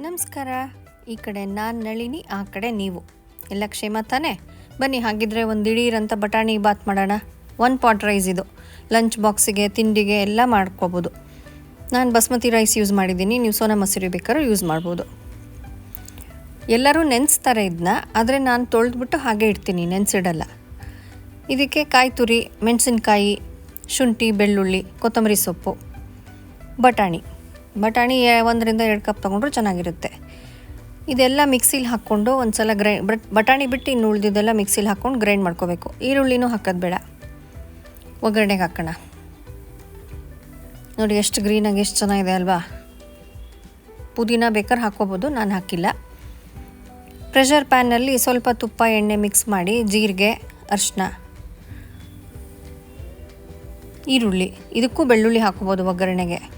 ನಮಸ್ಕಾರ. ಈ ಕಡೆ ನಾನು ನಳಿನಿ, ಆ ಕಡೆ ನೀವು. ಎಲ್ಲ ಕ್ಷೇಮ ತಾನೇ? ಬನ್ನಿ, ಹಾಗಿದ್ರೆ ಒಂದು ದಿಢೀರಂತ ಬಟಾಣಿ ಬಾತ್ ಮಾಡೋಣ. ಒನ್ ಪಾಟ್ ರೈಸ್ ಇದು. ಲಂಚ್ ಬಾಕ್ಸಿಗೆ ತಿಂಡಿಗೆ ಎಲ್ಲ ಮಾಡ್ಕೋಬೋದು. ನಾನು ಬಸ್ಮತಿ ರೈಸ್ ಯೂಸ್ ಮಾಡಿದ್ದೀನಿ. ನೀವು ಸೋನಾ ಮಸೂರಿ ಬೇಕಾದ್ರೂ ಯೂಸ್ ಮಾಡ್ಬೋದು. ಎಲ್ಲರೂ ನೆನೆಸ್ತಾರೆ ಇದನ್ನ ಆದರೆ ನಾನು ತೊಳೆದ್ಬಿಟ್ಟು ಹಾಗೆ ಇಡ್ತೀನಿ, ನೆನೆಸಿಡಲ್ಲ. ಇದಕ್ಕೆ ಕಾಯಿ ತುರಿ, ಮೆಣಸಿನ್ಕಾಯಿ, ಶುಂಠಿ, ಬೆಳ್ಳುಳ್ಳಿ, ಕೊತ್ತಂಬರಿ ಸೊಪ್ಪು, ಬಟಾಣಿ. ಬಟಾಣಿ ಒಂದರಿಂದ ಎರಡು ಕಪ್ ತೊಗೊಂಡ್ರು ಚೆನ್ನಾಗಿರುತ್ತೆ. ಇದೆಲ್ಲ ಮಿಕ್ಸಿಲಿ ಹಾಕ್ಕೊಂಡು ಒಂದು ಸಲ ಗ್ರೈ, ಬಟ್, ಬಟಾಣಿ ಬಿಟ್ಟು ಇನ್ನು ಉಳಿದಿದ್ದೆಲ್ಲ ಮಿಕ್ಸಿಲಿ ಹಾಕ್ಕೊಂಡು ಗ್ರೈಂಡ್ ಮಾಡ್ಕೋಬೇಕು. ಈರುಳ್ಳಿನೂ ಹಾಕೋದು ಬೇಡ. ಒಗ್ಗರಣೆಗೆ ಹಾಕೋಣ. ನೋಡಿ ಎಷ್ಟು ಗ್ರೀನಾಗಿ ಎಷ್ಟು ಚೆನ್ನಾಗಿದೆ ಅಲ್ವಾ? ಪುದೀನ ಬೇಕಾದ್ರೆ ಹಾಕ್ಕೋಬೋದು, ನಾನು ಹಾಕಿಲ್ಲ. ಪ್ರೆಷರ್ ಪ್ಯಾನಲ್ಲಿ ಸ್ವಲ್ಪ ತುಪ್ಪ, ಎಣ್ಣೆ ಮಿಕ್ಸ್ ಮಾಡಿ ಜೀರಿಗೆ ಅರಿಶಿನ ಈರುಳ್ಳಿ. ಇದಕ್ಕೂ ಬೆಳ್ಳುಳ್ಳಿ ಹಾಕ್ಕೋಬೋದು ಒಗ್ಗರಣೆಗೆ.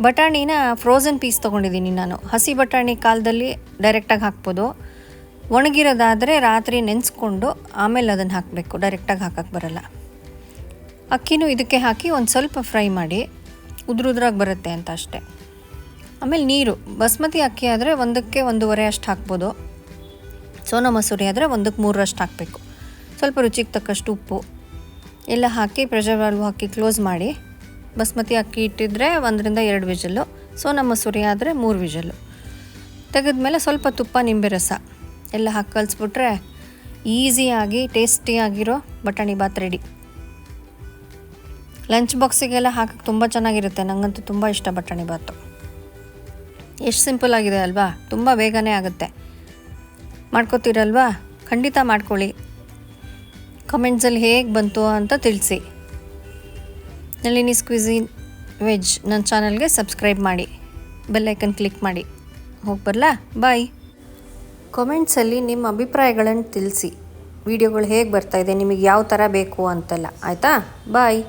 ಬಟಾಣಿನ ಫ್ರೋಝನ್ ಪೀಸ್ ತೊಗೊಂಡಿದ್ದೀನಿ ನಾನು. ಹಸಿ ಬಟಾಣಿ ಕಾಲದಲ್ಲಿ ಡೈರೆಕ್ಟಾಗಿ ಹಾಕ್ಬೋದು. ಒಣಗಿರೋದಾದರೆ ರಾತ್ರಿ ನೆನೆಸ್ಕೊಂಡು ಆಮೇಲೆ ಅದನ್ನು ಹಾಕಬೇಕು. ಡೈರೆಕ್ಟಾಗಿ ಹಾಕಕ್ಕೆ ಬರಲ್ಲ. ಅಕ್ಕಿನೂ ಇದಕ್ಕೆ ಹಾಕಿ ಒಂದು ಸ್ವಲ್ಪ ಫ್ರೈ ಮಾಡಿ ಉದ್ರುದ್ರಾಗಿ ಬರುತ್ತೆ ಅಂತ ಅಷ್ಟೆ. ಆಮೇಲೆ ನೀರು. ಬಸ್ಮತಿ ಅಕ್ಕಿ ಆದರೆ ಒಂದಕ್ಕೆ ಒಂದೂವರೆ ಅಷ್ಟು ಹಾಕ್ಬೋದು. ಸೋನಾ ಮಸೂರಿ ಆದರೆ ಒಂದಕ್ಕೆ ಮೂರರಷ್ಟು ಹಾಕಬೇಕು. ಸ್ವಲ್ಪ ರುಚಿಗೆ ತಕ್ಕಷ್ಟು ಉಪ್ಪು. ಎಲ್ಲ ಹಾಕಿ ಪ್ರೆಷರ್ ವಾಲ್ವ್ ಹಾಕಿ ಕ್ಲೋಸ್ ಮಾಡಿ. ಬಸ್ಮತಿ ಅಕ್ಕಿ ಇಟ್ಟಿದ್ರೆ ಒಂದರಿಂದ ಎರಡು ವಿಜಲ್ಲು. ಸೊ, ನಮ್ಮ ಸುರಿ ಆದರೆ ಮೂರು ವಿಜಲ್ಲು. ತೆಗೆದ್ಮೇಲೆ ಸ್ವಲ್ಪ ತುಪ್ಪ, ನಿಂಬೆ ರಸ ಎಲ್ಲ ಹಾಕಿ ಕಲಿಸ್ಬಿಟ್ರೆ ಈಸಿಯಾಗಿ ಟೇಸ್ಟಿಯಾಗಿರೋ ಬಟಾಣಿ ಬಾತ್ ರೆಡಿ ಲಂಚ್ ಬಾಕ್ಸಿಗೆಲ್ಲ ಹಾಕಕ್ಕೆ ತುಂಬ ಚೆನ್ನಾಗಿರುತ್ತೆ. ನನಗಂತೂ ತುಂಬ ಇಷ್ಟ ಬಟಾಣಿ ಬಾತು ಎಷ್ಟು ಸಿಂಪಲ್ ಆಗಿದೆ ಅಲ್ವಾ? ತುಂಬ ಬೇಗನೆ ಆಗುತ್ತೆ. ಮಾಡ್ಕೋತೀರಲ್ವಾ? ಖಂಡಿತ ಮಾಡ್ಕೊಳ್ಳಿ. ಕಮೆಂಟ್ಸಲ್ಲಿ ಹೇಗೆ ಬಂತು ಅಂತ ತಿಳಿಸಿ. ನಳಿನಿ ಸ್ಕ್ವಿಝಿನ್ ವೆಜ್ ನನ್ನ ಚಾನಲ್ಗೆ ಸಬ್ಸ್ಕ್ರೈಬ್ ಮಾಡಿ ಬೆಲ್ಲೈಕನ್ ಕ್ಲಿಕ್ ಮಾಡಿ. ಹೋಗಿ ಬರಲಾ? ಬಾಯ್. ಕಾಮೆಂಟ್ಸಲ್ಲಿ ನಿಮ್ಮ ಅಭಿಪ್ರಾಯಗಳನ್ನು ತಿಳಿಸಿ. ವಿಡಿಯೋಗಳು ಹೇಗೆ ಬರ್ತಾಯಿದೆ ನಿಮಗೆ ಯಾವ ಥರ ಬೇಕು ಅಂತೆಲ್ಲ. ಆಯಿತಾ? ಬಾಯ್.